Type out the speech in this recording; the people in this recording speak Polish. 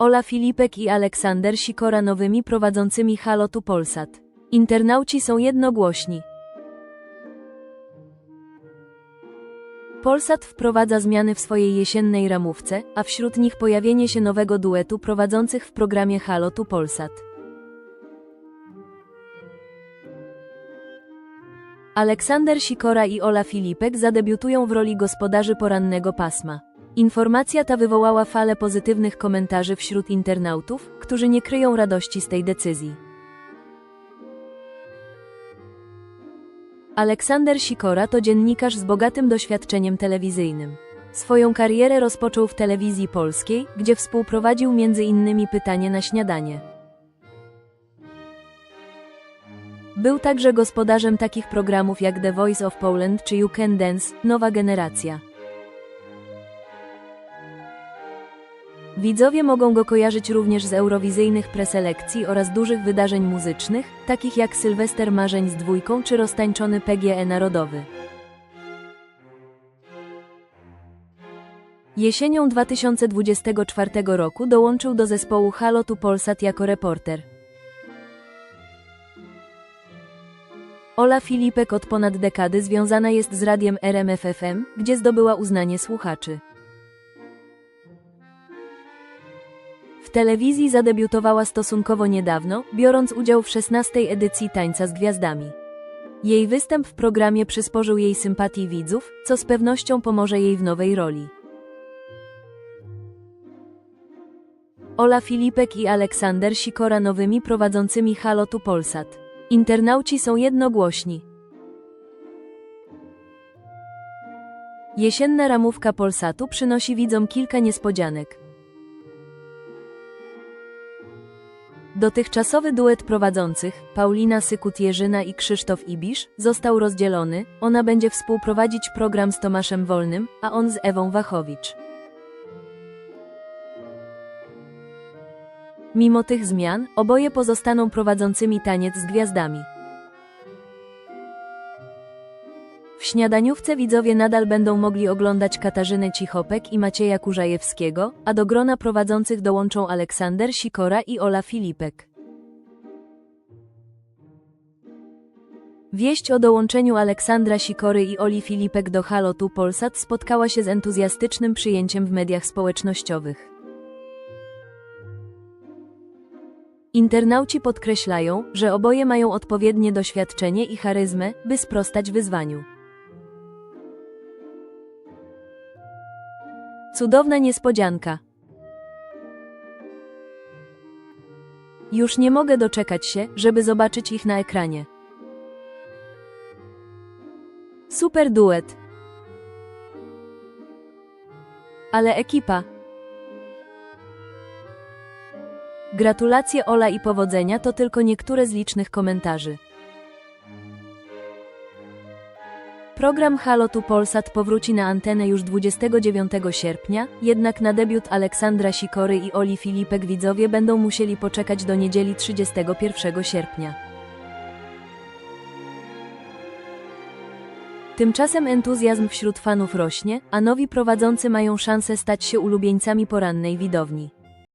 Ola Filipek i Aleksander Sikora nowymi prowadzącymi Halo tu Polsat. Internauci są jednogłośni. Polsat wprowadza zmiany w swojej jesiennej ramówce, a wśród nich pojawienie się nowego duetu prowadzących w programie Halo tu Polsat. Aleksander Sikora i Ola Filipek zadebiutują w roli gospodarzy porannego pasma. Informacja ta wywołała falę pozytywnych komentarzy wśród internautów, którzy nie kryją radości z tej decyzji. Aleksander Sikora to dziennikarz z bogatym doświadczeniem telewizyjnym. Swoją karierę rozpoczął w telewizji polskiej, gdzie współprowadził m.in. pytanie na śniadanie. Był także gospodarzem takich programów jak The Voice of Poland czy You Can Dance, Nowa Generacja. Widzowie mogą go kojarzyć również z eurowizyjnych preselekcji oraz dużych wydarzeń muzycznych, takich jak Sylwester Marzeń z dwójką czy roztańczony PGE Narodowy. Jesienią 2024 roku dołączył do zespołu Halo tu Polsat jako reporter. Ola Filipek od ponad dekady związana jest z radiem RMFFM, gdzie zdobyła uznanie słuchaczy. W telewizji zadebiutowała stosunkowo niedawno, biorąc udział w 16 edycji Tańca z Gwiazdami. Jej występ w programie przysporzył jej sympatii widzów, co z pewnością pomoże jej w nowej roli. Ola Filipek i Aleksander Sikora nowymi prowadzącymi Halo tu Polsat. Internauci są jednogłośni. Jesienna ramówka Polsatu przynosi widzom kilka niespodzianek. Dotychczasowy duet prowadzących, Paulina Sykut-Jerzyna i Krzysztof Ibisz, został rozdzielony, ona będzie współprowadzić program z Tomaszem Wolnym, a on z Ewą Wachowicz. Mimo tych zmian, oboje pozostaną prowadzącymi taniec z gwiazdami. W śniadaniówce widzowie nadal będą mogli oglądać Katarzynę Cichopek i Macieja Kurzajewskiego, a do grona prowadzących dołączą Aleksander Sikora i Ola Filipek. Wieść o dołączeniu Aleksandra Sikory i Oli Filipek do Halo tu Polsat spotkała się z entuzjastycznym przyjęciem w mediach społecznościowych. Internauci podkreślają, że oboje mają odpowiednie doświadczenie i charyzmę, by sprostać wyzwaniu. Cudowna niespodzianka. Już nie mogę doczekać się, żeby zobaczyć ich na ekranie. Super duet. Ale ekipa. Gratulacje Ola i powodzenia to tylko niektóre z licznych komentarzy. Program Halo tu Polsat powróci na antenę już 29 sierpnia, jednak na debiut Aleksandra Sikory i Oli Filipek widzowie będą musieli poczekać do niedzieli 31 sierpnia. Tymczasem entuzjazm wśród fanów rośnie, a nowi prowadzący mają szansę stać się ulubieńcami porannej widowni.